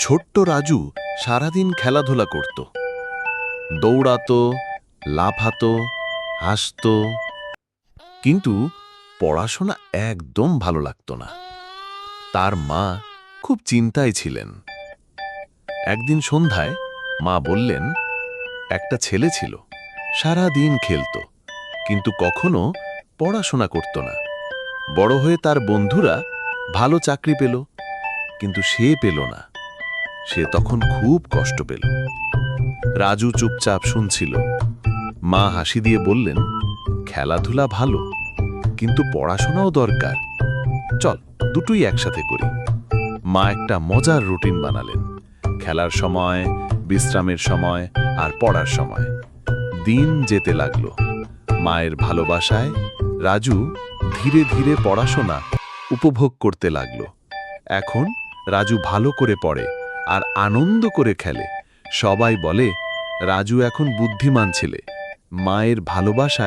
ছোট্ট রাজু সারাদিন খেলাধুলা করত। দৌড়াতো, লাফাত, হাসত। কিন্তু পড়াশোনা একদম ভালো লাগতো না। তার মা খুব চিন্তায় ছিলেন। একদিন সন্ধ্যায় মা বললেন, একটা ছেলে ছিল সারা দিন খেলতো, কিন্তু কখনো পড়াশোনা করত না। বড় হয়ে তার বন্ধুরা ভালো চাকরি পেল, কিন্তু সে পেল না। সে তখন খুব কষ্ট পেল। রাজু চুপচাপ শুনছিল। মা হাসি দিয়ে বললেন, খেলাধুলা ভালো, কিন্তু পড়াশোনাও দরকার। চল, দুটোই একসাথে করি। মা একটা মজার রুটিন বানালেন। খেলার সময়, বিশ্রামের সময় আর পড়ার সময়। দিন যেতে লাগল। মায়ের ভালোবাসায় রাজু ধীরে ধীরে পড়াশোনা উপভোগ করতে লাগল। এখন রাজু ভালো করে পড়ে। আর আনন্দ করে খেলে। সবাই বলে রাজু এখন বুদ্ধিমান ছেলে। মায়ের ভালোবাসায়